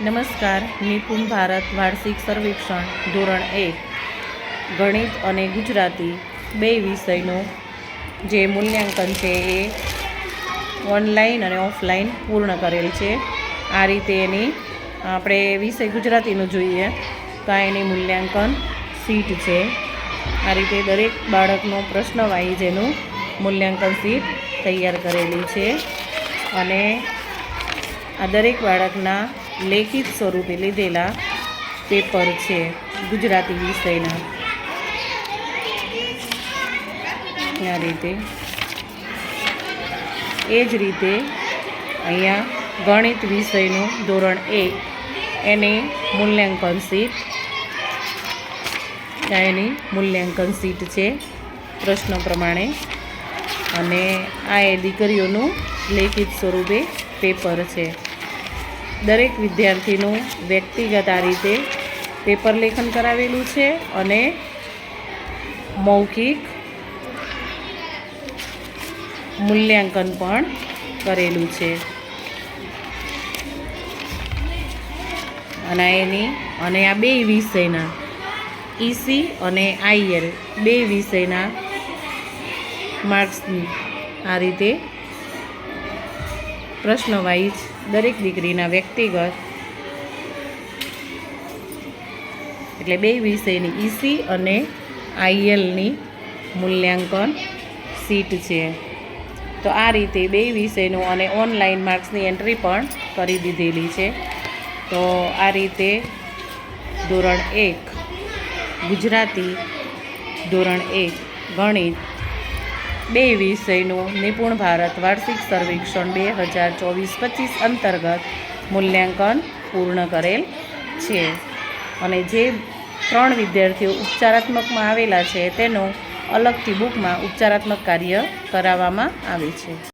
નમસ્કાર, નિપુણ ભારત વાર્ષિક સર્વેક્ષણ, ધોરણ એક ગણિત અને ગુજરાતી બે વિષયનું જે મૂલ્યાંકન છે એ ઓનલાઈન અને ઓફલાઈન પૂર્ણ કરેલ છે. આ રીતે એની આપણે વિષય ગુજરાતીનું જોઈએ તો આ એની મૂલ્યાંકન સીટ છે. આ રીતે દરેક બાળકનો પ્રશ્નવાહી જેનું મૂલ્યાંકન સીટ તૈયાર કરેલી છે. અને આ દરેક બાળકના લેખિત સ્વરૂપે લીધેલા પેપર છે ગુજરાતી વિષયના. આ રીતે. એ જ રીતે અહીંયા ગણિત વિષયનું ધોરણ એક એની મૂલ્યાંકન સીટ એની મૂલ્યાંકન સીટ છે પ્રશ્ન પ્રમાણે. અને આ એ દીકરીઓનું લેખિત સ્વરૂપે પેપર છે. દરેક વિદ્યાર્થીનું વ્યક્તિગત આ રીતે પેપર લેખન કરાવેલું છે અને મૌખિક મૂલ્યાંકન પણ કરેલું છે. અને એની, અને આ બે વિષયના ઈસી અને આઈએલ બે વિષયના માર્ક્સની આ રીતે પ્રશ્ન વાઇઝ દરેક દીકરીના વ્યક્તિગત એટલે બે વિષયની ઈસી અને આઈએલની મૂલ્યાંકન સીટ છે. તો આ રીતે બે વિષયનું અને ઓનલાઈન માર્ક્સની એન્ટ્રી પણ કરી દીધેલી છે. તો આ રીતે ધોરણ એક ગુજરાતી ધોરણ એક ગણિત બે વિષયનું નિપુણ ભારત વાર્ષિક સર્વેક્ષણ બે હજાર ચોવીસ પચીસ અંતર્ગત મૂલ્યાંકન પૂર્ણ કરેલ છે. અને જે ત્રણ વિદ્યાર્થીઓ ઉપચારાત્મકમાં આવેલા છે, તેનું અલગથી બુકમાં ઉપચારાત્મક કાર્ય કરાવવામાં આવે છે.